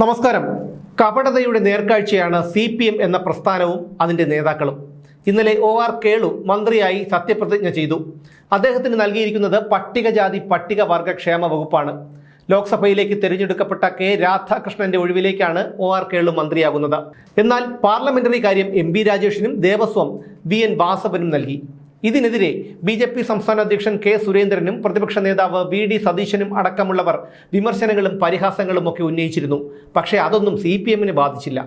നമസ്കാരം. കപടതയുടെ നേർക്കാഴ്ചയാണ് സി പി എം എന്ന പ്രസ്ഥാനവും അതിന്റെ നേതാക്കളും. ഇന്നലെ ഒ ആർ കേളു മന്ത്രിയായി സത്യപ്രതിജ്ഞ ചെയ്തു. അദ്ദേഹത്തിന് നൽകിയിരിക്കുന്നത് പട്ടികജാതി പട്ടികവർഗ ക്ഷേമ വകുപ്പാണ്. ലോക്സഭയിലേക്ക് തിരഞ്ഞെടുക്കപ്പെട്ട കെ രാധാകൃഷ്ണന്റെ ഒഴിവിലേക്കാണ് ഒ ആർ കേളു മന്ത്രിയാകുന്നത്. എന്നാൽ പാർലമെന്ററി കാര്യം എം ബി രാജേഷിനും ദേവസ്വം വി എൻ വാസവനും നൽകി. ഇതിനെതിരെ ബി ജെ പി സംസ്ഥാന അധ്യക്ഷൻ കെ സുരേന്ദ്രനും പ്രതിപക്ഷ നേതാവ് വി ഡി സതീശനും അടക്കമുള്ളവർ വിമർശനങ്ങളും പരിഹാസങ്ങളും ഒക്കെ ഉന്നയിച്ചിരുന്നു. പക്ഷേ അതൊന്നും സി പി എമ്മിനെ ബാധിച്ചില്ല.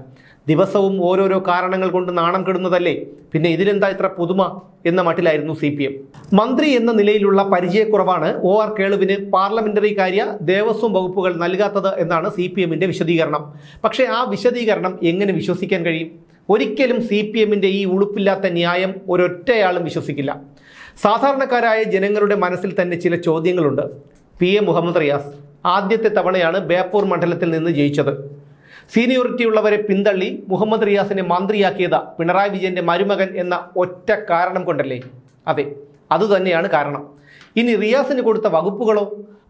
ദിവസവും ഓരോരോ കാരണങ്ങൾ കൊണ്ട് നാണം കെടുന്നതല്ലേ? പിന്നെ ഇതിലെന്താ ഇത്ര പുതുമ എന്ന മട്ടിലായിരുന്നു സി പി എം. മന്ത്രി എന്ന നിലയിലുള്ള പരിചയക്കുറവാണ് ഒ ആർ കേളുവിന് പാർലമെന്ററി കാര്യ ദേവസ്വം വകുപ്പുകൾ നൽകാത്തത് എന്നാണ് സി പി എമ്മിന്റെ വിശദീകരണം. പക്ഷേ ആ വിശദീകരണം എങ്ങനെ വിശ്വസിക്കാൻ കഴിയും? ഒരിക്കലും സി പി എമ്മിന്റെ ഈ ഉളുപ്പില്ലാത്ത ന്യായം ഒരൊറ്റയാളും വിശ്വസിക്കില്ല. സാധാരണക്കാരായ ജനങ്ങളുടെ മനസ്സിൽ തന്നെ ചില ചോദ്യങ്ങളുണ്ട്. പി. എ. മുഹമ്മദ് റിയാസ് ആദ്യത്തെ തവണയാണ് ബേപ്പൂർ മണ്ഡലത്തിൽ നിന്ന് ജയിച്ചത്. സീനിയോറിറ്റി ഉള്ളവരെ പിന്തള്ളി മുഹമ്മദ് റിയാസിനെ മന്ത്രിയാക്കിയത് പിണറായി വിജയന്റെ മരുമകൻ എന്ന ഒറ്റ കാരണം കൊണ്ടല്ലേ? അതെ അതുതന്നെയാണ് കാരണം. ഇനി റിയാസിന് കൊടുത്ത വകുപ്പുകളോ?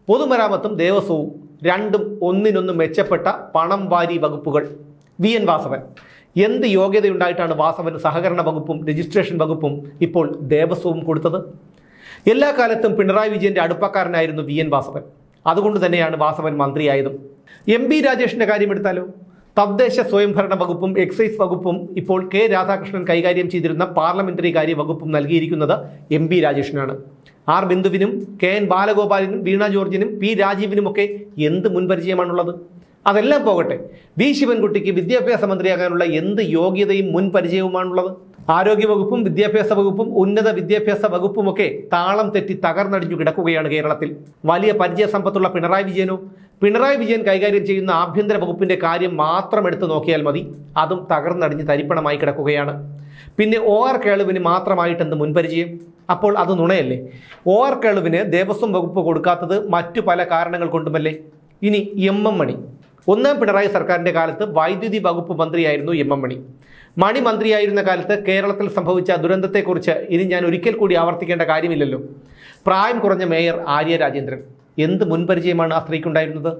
പൊതുമരാമത്തും ദേവസ്വവും രണ്ടും ഒന്നിനൊന്ന് മെച്ചപ്പെട്ട പണം വാരി വകുപ്പുകൾ. വി. എൻ. വാസവൻ. എന്ത് യോഗ്യതയുണ്ടായിട്ടാണ് വാസവന് സഹകരണ വകുപ്പും രജിസ്ട്രേഷൻ വകുപ്പും ഇപ്പോൾ ദേവസ്വവും കൊടുത്തത്? എല്ലാ കാലത്തും പിണറായി വിജയന്റെ അടുപ്പക്കാരനായിരുന്നു വി എൻ വാസവൻ. അതുകൊണ്ട് തന്നെയാണ് വാസവൻ മന്ത്രിയായതും. എം ബി രാജേഷിന്റെ കാര്യമെടുത്താലോ തദ്ദേശ സ്വയംഭരണ വകുപ്പും എക്സൈസ് വകുപ്പും ഇപ്പോൾ കെ രാധാകൃഷ്ണൻ കൈകാര്യം ചെയ്തിരുന്ന പാർലമെന്ററി കാര്യ വകുപ്പും നൽകിയിരിക്കുന്നത് എം ബി രാജേഷിനാണ്. ആർ ബിന്ദുവിനും കെ എൻ ബാലഗോപാലിനും വീണ ജോർജിനും പി രാജീവിനുമൊക്കെ എന്ത് മുൻപരിചയമാണുള്ളത്? അതെല്ലാം പോകട്ടെ. വി ശിവൻകുട്ടിക്ക് വിദ്യാഭ്യാസ മന്ത്രിയാകാനുള്ള എന്ത് യോഗ്യതയും മുൻ പരിചയവുമാണുള്ളത്? ആരോഗ്യവകുപ്പും വിദ്യാഭ്യാസ വകുപ്പും ഉന്നത വിദ്യാഭ്യാസ വകുപ്പുമൊക്കെ താളം തെറ്റി തകർന്നടിഞ്ഞു കിടക്കുകയാണ് കേരളത്തിൽ. വലിയ പരിചയ സമ്പത്തുള്ള പിണറായി വിജയനോ? പിണറായി വിജയൻ കൈകാര്യം ചെയ്യുന്ന ആഭ്യന്തര വകുപ്പിന്റെ കാര്യം മാത്രം എടുത്തു നോക്കിയാൽ മതി. അതും തകർന്നടിഞ്ഞ് തരിപ്പണമായി കിടക്കുകയാണ്. പിന്നെ ഒ ആർ കേളുവിന് മാത്രമായിട്ട് എന്ത് മുൻപരിചയം അപ്പോൾ അത് നുണയല്ലേ? ഒ ആർ കേളുവിന് ദേവസ്വം വകുപ്പ് കൊടുക്കാത്തത് മറ്റു പല കാരണങ്ങൾ കൊണ്ടുമല്ലേ? ഇനി എം എം മണി. ഒന്നാം പിണറായി സർക്കാരിന്റെ കാലത്ത് വൈദ്യുതി വകുപ്പ് മന്ത്രിയായിരുന്നു എം എം മണി. മണി മന്ത്രിയായിരുന്ന കാലത്ത് കേരളത്തിൽ സംഭവിച്ച ദുരന്തത്തെക്കുറിച്ച് ഇനി ഞാൻ ഒരിക്കൽ കൂടി ആവർത്തിക്കേണ്ട കാര്യമില്ലല്ലോ. പ്രായം കുറഞ്ഞ മേയർ ആര്യ രാജേന്ദ്രൻ. എന്ത് മുൻപരിചയമാണ് ആ സ്ത്രീക്കുണ്ടായിരുന്നത്?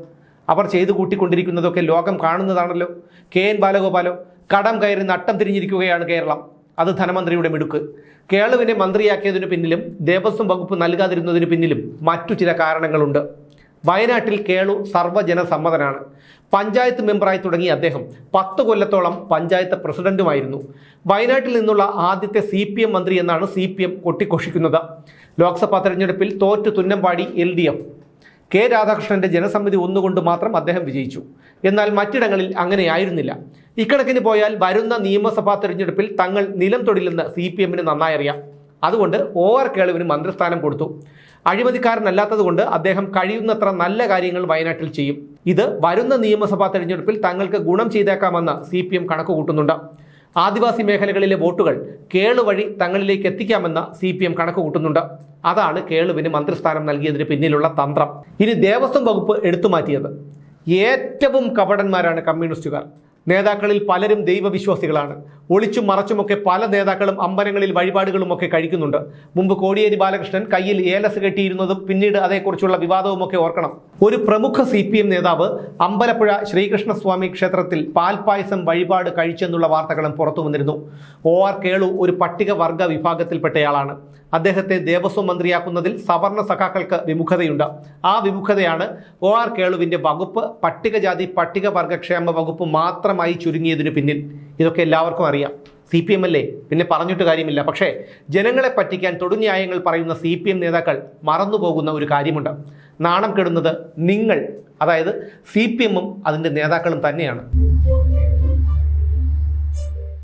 അവർ ചെയ്തു കൂട്ടിക്കൊണ്ടിരിക്കുന്നതൊക്കെ ലോകം കാണുന്നതാണല്ലോ. കെ എൻ ബാലഗോപാലോ കടം കയറി നട്ടം തിരിഞ്ഞിരിക്കുകയാണ് കേരളം. അത് ധനമന്ത്രിയുടെ മിടുക്ക്. കേളുവിനെ മന്ത്രിയാക്കിയതിനു പിന്നിലും ദേവസ്വം വകുപ്പ് നൽകാതിരുന്നതിന് പിന്നിലും മറ്റു ചില കാരണങ്ങളുണ്ട്. വയനാട്ടിൽ കേളു സർവജനസമ്മതനാണ്. പഞ്ചായത്ത് മെമ്പറായി തുടങ്ങിയ അദ്ദേഹം പത്ത് കൊല്ലത്തോളം പഞ്ചായത്ത് പ്രസിഡന്റുമായിരുന്നു. വയനാട്ടിൽ നിന്നുള്ള ആദ്യത്തെ സി പി എം മന്ത്രി എന്നാണ് സി പി എം കൊട്ടിഘോഷിക്കുന്നത്. ലോക്സഭാ തെരഞ്ഞെടുപ്പിൽ തോറ്റു തുന്നമ്പാടി എൽ ഡി എഫ് കെ രാധാകൃഷ്ണന്റെ ജനസമിതി ഒന്നുകൊണ്ട് മാത്രം അദ്ദേഹം വിജയിച്ചു. എന്നാൽ മറ്റിടങ്ങളിൽ അങ്ങനെയായിരുന്നില്ല. ഇക്കണക്കിന് പോയാൽ വരുന്ന നിയമസഭാ തെരഞ്ഞെടുപ്പിൽ തങ്ങൾ നിലം തൊടില്ലെന്ന് സി പി എമ്മിന് നന്നായി അറിയാം. അതുകൊണ്ട് ഓവർ കേളുവിന് മന്ത്രിസ്ഥാനം കൊടുത്തു. അഴിമതിക്കാരനല്ലാത്തതുകൊണ്ട് അദ്ദേഹം കഴിയുന്നത്ര നല്ല കാര്യങ്ങൾ വയനാട്ടിൽ ചെയ്യും. ഇത് വരുന്ന നിയമസഭാ തെരഞ്ഞെടുപ്പിൽ തങ്ങൾക്ക് ഗുണം ചെയ്തേക്കാമെന്ന് സി പി എം കണക്കുകൂട്ടുന്നുണ്ട്. ആദിവാസി മേഖലകളിലെ വോട്ടുകൾ കേളു വഴി തങ്ങളിലേക്ക് എത്തിക്കാമെന്ന് സി പി എം കണക്കുകൂട്ടുന്നുണ്ട്. അതാണ് കേളുവിന് മന്ത്രിസ്ഥാനം നൽകിയതിന് പിന്നിലുള്ള തന്ത്രം. ഇനി ദേവസ്വം വകുപ്പ് എടുത്തുമാറ്റിയത് ഏറ്റവും കപടന്മാരാണ് കമ്മ്യൂണിസ്റ്റുകാർ. നേതാക്കളിൽ പലരും ദൈവവിശ്വാസികളാണ്. ഒളിച്ചും മറച്ചുമൊക്കെ പല നേതാക്കളും അമ്പലങ്ങളിൽ വഴിപാടുകളുമൊക്കെ കഴിക്കുന്നുണ്ട്. മുമ്പ് കോടിയേരി ബാലകൃഷ്ണൻ കയ്യിൽ ഏലസ് കെട്ടിയിരുന്നതും പിന്നീട് അതേക്കുറിച്ചുള്ള വിവാദവുമൊക്കെ ഓർക്കണം. ഒരു പ്രമുഖ സി പി എം നേതാവ് അമ്പലപ്പുഴ ശ്രീകൃഷ്ണസ്വാമി ക്ഷേത്രത്തിൽ പാൽപായസം വഴിപാട് കഴിച്ചെന്നുള്ള വാർത്തകളും പുറത്തു വന്നിരുന്നു. ഒ ആർ കേളു ഒരു പട്ടികവർഗ വിഭാഗത്തിൽപ്പെട്ടയാളാണ്. അദ്ദേഹത്തെ ദേവസ്വം മന്ത്രിയാക്കുന്നതിൽ സവർണ സഖാക്കൾക്ക് വിമുഖതയുണ്ട്. ആ വിമുഖതയാണ് ഒ ആർ കേളുവിന്റെ വകുപ്പ് പട്ടികജാതി പട്ടികവർഗ ക്ഷേമ വകുപ്പ് മാത്രമായി ചുരുങ്ങിയതിനു പിന്നിൽ. ഇതൊക്കെ എല്ലാവർക്കും അറിയാം. സി പി എം അല്ലേ? പിന്നെ പറഞ്ഞിട്ട് കാര്യമില്ല. പക്ഷേ ജനങ്ങളെ പറ്റിക്കാൻ തൊടുന്യായങ്ങൾ പറയുന്ന സി പി എം നേതാക്കൾ മറന്നുപോകുന്ന ഒരു കാര്യമുണ്ട്. നാണം കെടുന്നത് നിങ്ങൾ അതായത് സി പി എമ്മും അതിന്റെ നേതാക്കളും തന്നെയാണ്.